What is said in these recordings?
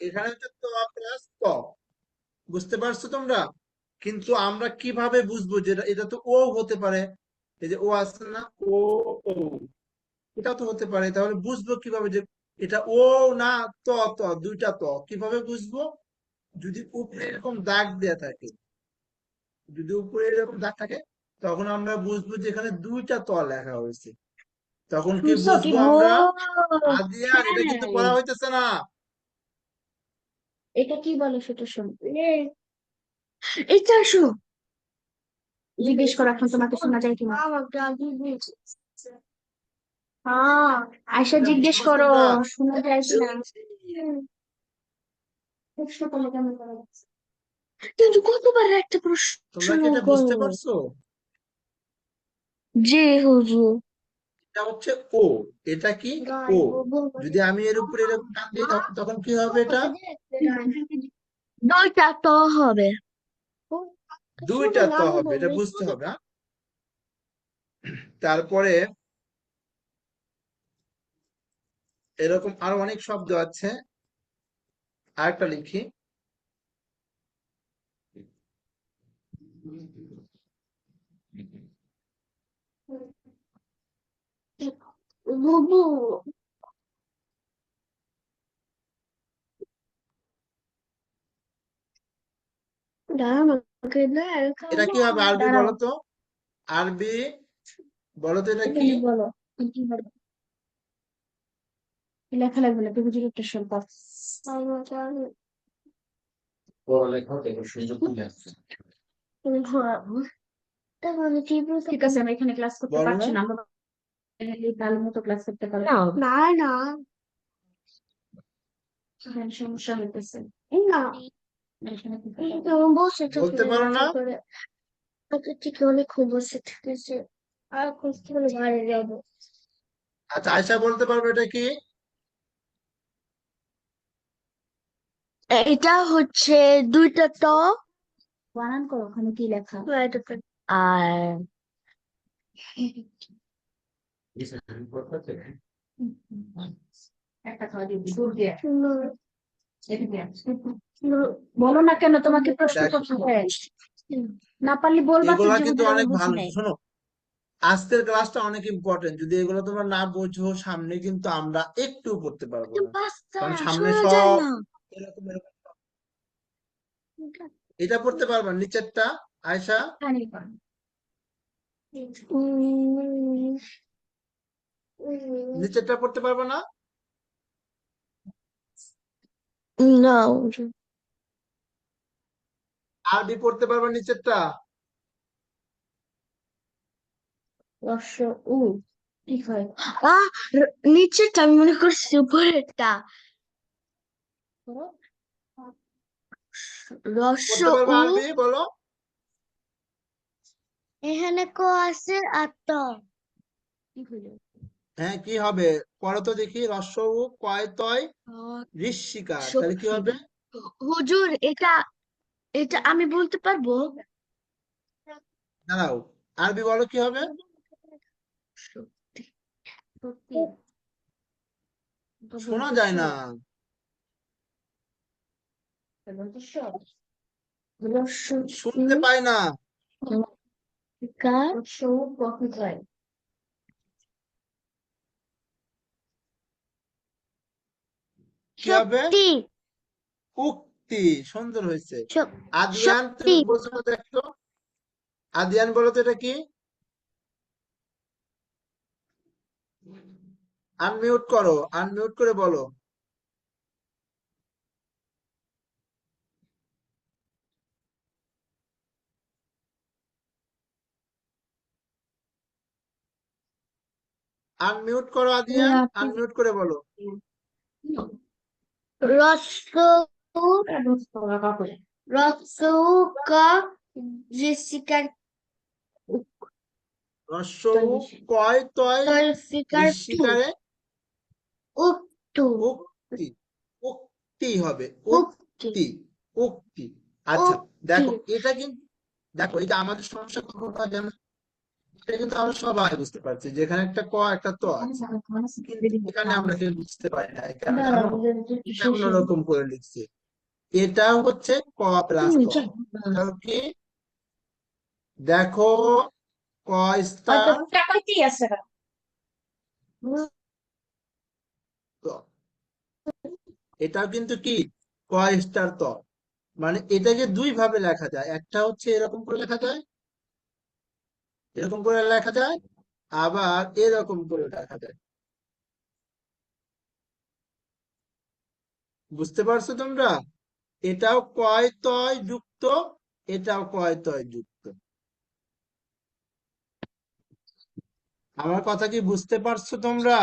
এখানে হচ্ছে ত প্লাস ত বুঝতে পারছ তোমরা? কিন্তু আমরা কীভাবে বুঝব যে এটা- এটা তো ও হতে পারে? এই যে ও আছে না? ও ও। এটাও তো হতে পারে। তাহলে বুঝব কীভাবে যে এটা ও না ত ত দুইটা ত। কীভাবে বুঝব? যদি উপরে এরকম দাগ দেয়া থাকে যদি উপরে এরকম দাগ থাকে তখন আমরা বুঝব যে এখানে দুইটা ত লেখা হয়েছে। তখন কি বুঝব আমরা? ও, আদিয়ান এটা কিন্তু। পড়া হইতেছে না। এটা কি বলে সেটা শোন এটা শো জিজ্ঞেস করো এখন তোমাকে শোনা যায় কিনা? হ্যাঁ আয়সা জিজ্ঞেস করো শোনা যায় কিনা? কিন্তু কতবার একটা প্রশ্ন তোমরা কি এটা বুঝতে করো? পারছ? জি হুজুর। এটা হচ্ছে ও এটা কি ও? যদি আমি এর উপরে এরকম টান দিই তখন- তখন কি হবে এটা? দুইটা তো হবে। দুইটা ত হবে এটা বুঝতে হবে হ্যাঁ? তারপরে এরকম আরও অনেক শব্দ আছে। আরেকটা লিখি। বুবু আমাকে দেখ এটা কি হবে আরবি বলো তো আরবি বলো তো এটা কি? বলো? লেখা লাগবে না? তুমি একটা শুনবা পড়ালেখাও দেখো সুযোগ ঠিক আছে আমি এখানে ক্লাস করতে পারছি না। ভালো মতো ক্লাস করতে পারব। না না। এখানে সমস্যা হইতেছে। না। বসে বলতে পারো না? আচ্ছা ঠিক আছে বসে ঠিক আর এখন থেকে বাইরে যাব আচ্ছা আয়সা বলতে পারবে এটা কি এটা হচ্ছে দুইটা ত বানান করো ওখানে কি লেখা আর একটা খাওয়া দিয়ে বলো না কেন তোমাকে প্রশ্ন। করতে হয় না পারলে বলবা তো এগুলা কিন্তু অনেক ভালো শোনো। আজকের ক্লাসটা অনেক ইম্পর্টেন্ট যদি এগুলো তোমরা না বোঝো সামনে কিন্তু আমরা একটু পড়তে পারব না। কারণ সামনে সব এরকম এরকম। এটা পড়তে পারবা। নিচেরটা আয়সা নিচেরটা পড়তে পারবা না? না আরবি পড়তে পারবা নিচেরটা? উ আহ নিচেরটা আমি মনে করছি উপরেরটা। রস্য বলো। এখানে ক আছে আর ত। কি হইল হ্যাঁ কি হবে? পড়ো তো দেখি। রস্য উ কয় তয় তাহলে কি হবে? হুজুর এটা এটা আমি বলতে পারব? দাঁড়াও আরবি বলো কি হবে? সত্যি শোনা যায় না। শুনতে পাই না। কি হবে? শক্তি সুন্দর হয়েছে। আদিয়ান তুমি। বলছো দেখো আদিয়ান বলো তো এটা কি? আনমিউট করো আনমিউট করে বলো। আনমিউট করো আদিয়ান আনমিউট করে বলো। রস্য রস্য ক ঋষিকার কয় তয় ঋষিকার উক্তু উক্তি উক্তি হবে উক্তি উক্তি উক্তি আচ্ছা দেখো এটা কিন্তু দেখো এটা আমাদের সমস্যা কখন হয় জানো এটা কিন্তু আমরা সবাই বুঝতে পারছি যেখানে একটা ক একটা ত আছে এখানে আমরা কেউ বুঝতে পারি না এখানে অন্যরকম করে লিখছি এটা হচ্ছে ক প্লাস ক। দেখো ক স্টার আছে এটাও কিন্তু কি? ক স্টার ত। মানে এটাকে দুই ভাবে লেখা যায়। একটা হচ্ছে এরকম করে লেখা যায়। এরকম করে লেখা যায়। আবার এরকম করে লেখা যায়। বুঝতে পারছ তোমরা? এটাও কয় তয় যুক্ত এটাও কয় তয় যুক্ত। আমার কথা কি বুঝতে পারছ তোমরা?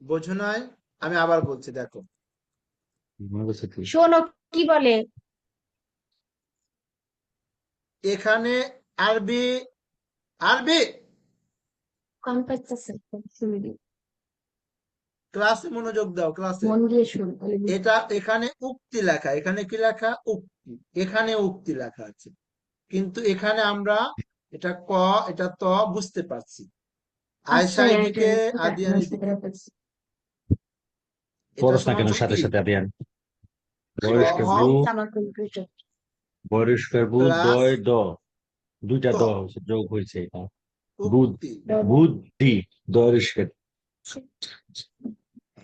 বোঝো নাই? আমি আবার বলছি দেখো। শোনো কি বলে? এখানে আরবি আরবি? কান পাইতেছে ক্লাসে মনোযোগ দাও ক্লাসে। মন দিয়ে শুন এটা এখানে উক্তি লেখা এখানে কি লেখা? উক্তি। এখানে উক্তি লেখা আছে। কিন্তু এখানে আমরা এটা ক এটা ত বুঝতে পারছি। আয়সা এদিকে আদিয়ান এদিকে। পড়স না কেন সাথে সাথে আবিয়ান বয়স্কের সহ ব্লু আমার কম্পিউটার বয়স্কের বু? দয় দ। দুইটা দ হয়েছে যোগ হয়েছে এটা। বুদ্ধি দয়স্কের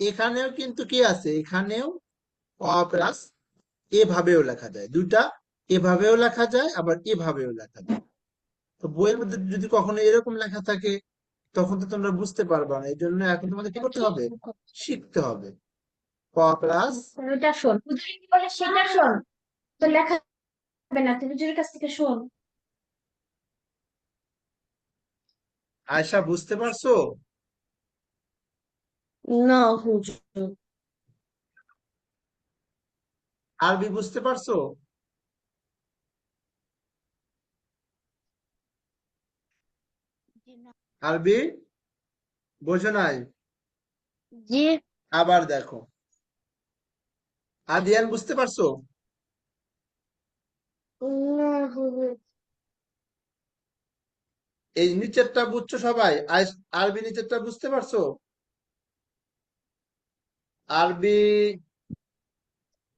এখানেও কিন্তু কি আছে? এখানেও অ প্লাস এভাবেও লেখা যায়। দুইটা এভাবেও লেখা যায় আবার এভাবেও লেখা যায়। তো বইয়ের মধ্যে যদি কখনো এরকম লেখা থাকে তখন তো তোমরা বুঝতে পারবা না। এই জন্য এখন তোমাদের কি করতে হবে? শিখতে হবে। ক প্লাস ওটা শোন সেটা শোন। তো লেখা না। হুজুরের কাছ থেকে শোন। আয়সা বুঝতে পারছ? না হুজুর আরবি বুঝতে পারছ? আরবি? বোঝো নাই? জি। আবার দেখো। আদিয়ান বুঝতে পারছ? না হুজুর এই নিচেরটা বুঝছ সবাই? আরবি নিচেরটা বুঝতে পারছ? আরবি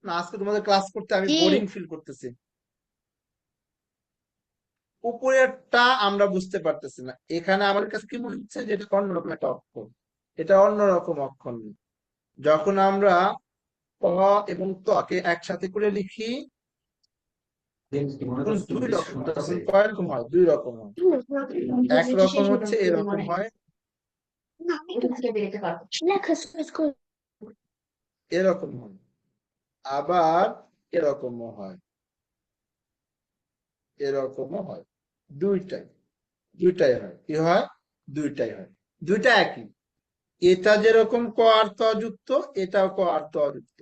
না আজকে তোমাদের ক্লাস করতে আমি বোরিং ফিল করতেছি। উপরেরটা আমরা বুঝতে পারতেছি না। এখানে আমার কাছে কি মনে হচ্ছে যে এটা অন্যরকম একটা অক্ষর। এটা অন্যরকম অক্ষর। যখন আমরা ক এবং তকে একসাথে করে লিখি দুই রকম হয় তখন কয় রকম হয় দুই রকম হয়। এক রকম হচ্ছে এরকম হয়। এরকম হয়। আবার এরকমও হয়। এরকমও হয়। দুইটাই। দুইটাই হয়। কি হয়? দুইটাই হয়। দুইটা একই। এটা যেরকম ক আর ত যুক্ত এটাও ক আর ত যুক্ত।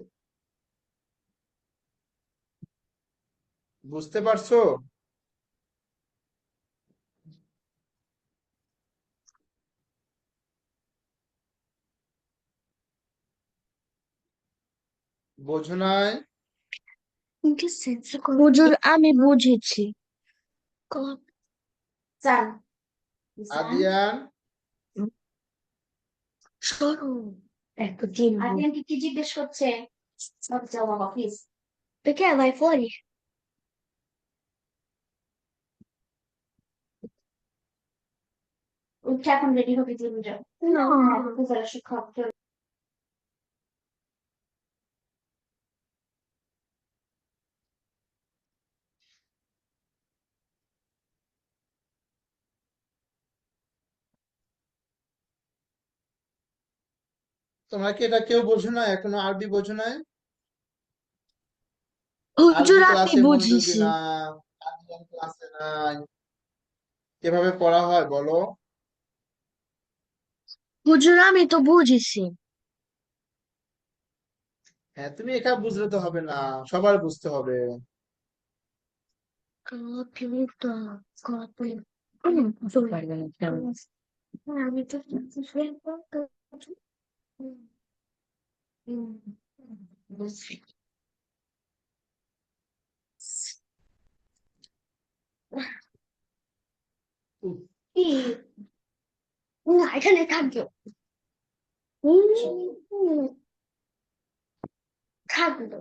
বুঝতে পারছ? বোঝো নাই? হুজুর আমি বুঝেছি। চান। আদিয়ান? সরু এতদিন আদিয়ান কি জিজ্ঞেস করছে? সব ফরি উঠে এখন রেডি হবে চলে যাও। না। শিক্ষক তোমরা কি এটা কেউ বোঝো না? এখনও আরবি বোঝো না হুজুর আমি কীভাবে পড়া হয় বলো। আমি তো বুঝেছি। হ্যাঁ তুমি একা বুঝলে তো হবে না সবার বুঝতে হবে। কম্পিউটার আমি তো কি না এখানে থাকবে হুম, থাকল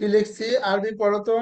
কি লিখছি? আরবি পড়ো তো।